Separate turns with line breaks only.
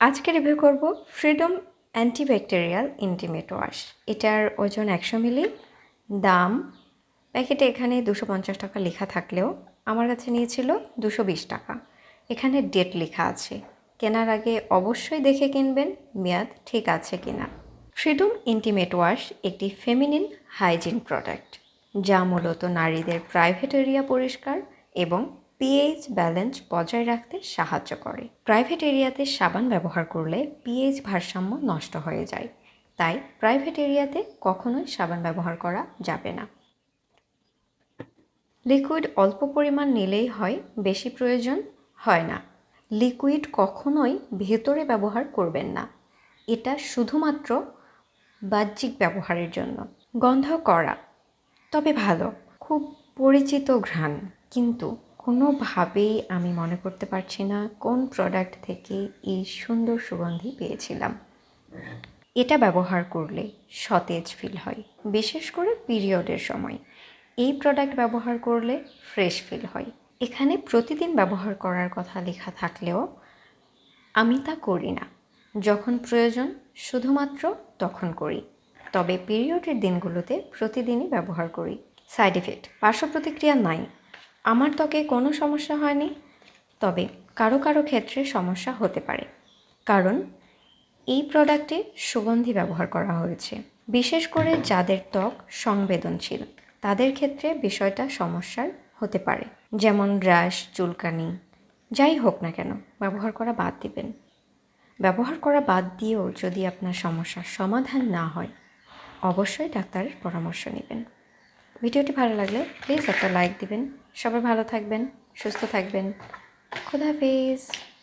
আজকে রিভিউ করব freedom antibacterial intimate wash এটার ওজন একশো মিলি, দাম প্যাকেটে এখানে দুশো পঞ্চাশ টাকা লেখা থাকলেও আমার কাছে নিয়েছিল দুশো বিশ টাকা। এখানে ডেট লেখা আছে। কেনার আগে অবশ্যই দেখে কিনবেন, মেয়াদ ঠিক আছে কিনা। ফ্রিডম ইন্টিমেট ওয়াশ একটি ফেমিনিন হাইজিন প্রোডাক্ট যা মূলত নারীদের প্রাইভেট এরিয়া পরিষ্কার এবং পিএইচ ব্যালেন্স বজায় রাখতে সাহায্য করে। প্রাইভেট এরিয়াতে সাবান ব্যবহার করলে পিএইচ ভারসাম্য নষ্ট হয়ে যায়। তাই প্রাইভেট এরিয়াতে কখনোই সাবান ব্যবহার করা যাবে না। লিকুইড অল্প পরিমাণ নিলেই হয়, বেশি প্রয়োজন হয় না। লিকুইড কখনোই ভেতরে ব্যবহার করবেন না। এটা শুধুমাত্র বাহ্যিক ব্যবহারের জন্য। গন্ধ করা তবে ভালো, খুব পরিচিত ঘ্রাণ, কিন্তু কোনোভাবেই আমি মনে করতে পারছি না কোন প্রোডাক্ট থেকে এই সুন্দর সুগন্ধি পেয়েছিলাম। এটা ব্যবহার করলে সতেজ ফিল হয়, বিশেষ করে পিরিয়ডের সময়। এই প্রোডাক্ট ব্যবহার করলে ফ্রেশ ফিল হয়। এখানে প্রতিদিন ব্যবহার করার কথা লেখা থাকলেও আমি তা করি না। যখন প্রয়োজন, শুধুমাত্র তখন করি। তবে পিরিয়ডের দিনগুলোতে প্রতিদিনই ব্যবহার করি। সাইড এফেক্ট পার্শ্ব প্রতিক্রিয়া নাই। আমার ত্বকে কোনো সমস্যা হয়নি, তবে কারও কারও ক্ষেত্রে সমস্যা হতে পারে। কারণ এই প্রোডাক্টে সুগন্ধি ব্যবহার করা হয়েছে, বিশেষ করে যাদের ত্বক সংবেদনশীল, তাদের ক্ষেত্রে বিষয়টা সমস্যার হতে পারে। যেমন র্যাশ চুলকানি, যাই হোক না কেন, ব্যবহার করা বাদ দিবেন। ব্যবহার করা বাদ দিয়েও যদি আপনার সমস্যার সমাধান না হয়, অবশ্যই ডাক্তারের পরামর্শ নেবেন। ভিডিওটি ভালো লাগলে প্লিজ একটা লাইক দিবেন। সবাই ভালো থাকবেন সুস্থ থাকবেন। খুদাহাফিজ